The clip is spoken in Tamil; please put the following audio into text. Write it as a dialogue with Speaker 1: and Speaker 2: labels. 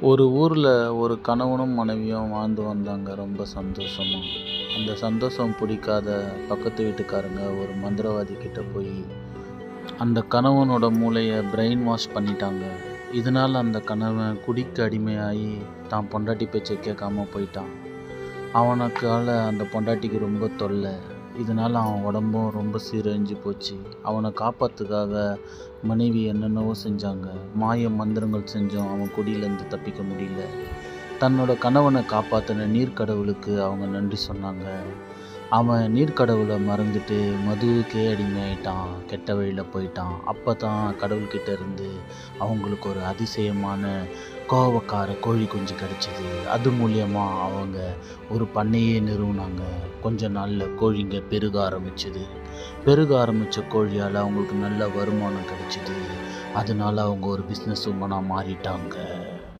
Speaker 1: ஒரு ஊரில் ஒரு கணவனும் மனைவியும் வாழ்ந்து வந்தாங்க. ரொம்ப சந்தோஷமாக அந்த சந்தோஷம் பிடிக்காத பக்கத்து வீட்டுக்காரங்க ஒரு மந்திரவாதி கிட்ட போய் அந்த கணவனோட மூளையை பிரெயின் வாஷ் பண்ணிட்டாங்க. இதனால் அந்த கணவன் குடிக்கு அடிமையாகி தான் பொண்டாட்டி பேச்சை கேட்காம போயிட்டான். அவனுக்கால அந்த பொண்டாட்டிக்கு ரொம்ப தொல்லை. இதனால் அவன் உடம்பும் ரொம்ப சீரழிஞ்சு போச்சு. அவனை காப்பாற்றுக்காக மனைவி என்னென்னவோ செஞ்சாங்க. மாய மந்திரங்கள் செஞ்சும் அவன் குடியிலேருந்து தப்பிக்க முடியல. தன்னோட கணவனை காப்பாற்றின நீர்க்கடவுளுக்கு அவங்க நன்றி சொன்னாங்க. அவன் நீர்க்கடவுளை மறந்துட்டு மதுவுக்கே அடிமையாயிட்டான் கெட்ட வழியில் போயிட்டான். அப்போ தான் கடவுள்கிட்ட இருந்து அவங்களுக்கு ஒரு அதிசயமான கோவக்கார கோழி குஞ்சு கிடச்சிது. அது மூலியமாக அவங்க ஒரு பண்ணையே நிறுவினாங்க. கொஞ்ச நாளில் கோழிங்க பெருக ஆரம்பிச்சுது. பெருக ஆரம்பித்த கோழியால் அவங்களுக்கு நல்ல வருமானம் கிடச்சிது. அதனால அவங்க ஒரு பிஸ்னஸ் உமனாக மாறிட்டாங்க.